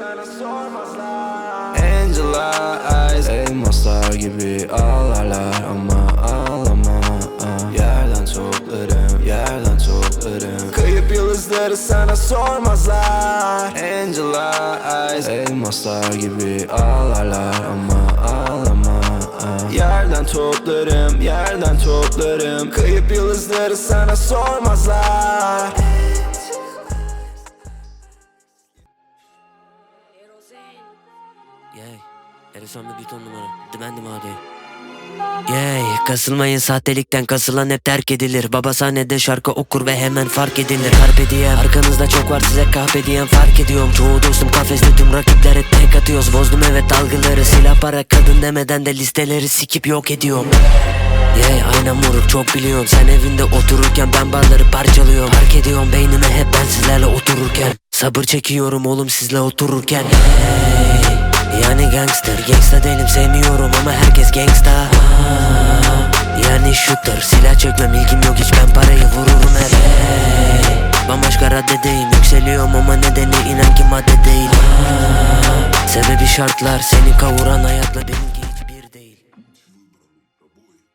sana sormazlar. Angela Eyes. Elmaslar gibi ağlarlar ama ağlama ah. Yerden toplarım, yerden toplarım Kayıp yıldızları sana sormazlar. Angela Eyes. Elmaslar gibi ağlarlar ama ağlama ah. Yerden toplarım, yerden toplarım Kayıp yıldızları sana sormazlar Yay. Erison bir ton numara. Dimendim hadi. Yay. Kasılmayın sahtelikten kasılan hep terk edilir. Baba sahnede şarkı okur ve hemen fark edilir. Carpe diem. Arkanızda çok var size kahpe diyen fark ediyorum. Çoğu dostum kafeste tüm rakiplere tek atıyoruz. Bozdum evet dalgaları silah para kadın demeden de listeleri sikip yok ediyorum. Yay aynen moruk çok biliyorum Sen evinde otururken ben barları parçalıyorum Fark ediyorum beynime hep ben sizlerle Sabır çekiyorum oğlum sizle otururken. Hey, Yani gangster Gangsta değilim sevmiyorum ama herkes gangsta. Yani shooter Silah çekmem ilgim yok hiç ben parayı vururum hep. Hey, Bambaşka raddedeyim Yükseliyorum ama nedeni inan ki madde değil. Sebebi şartlar Seni kavuran hayatla beni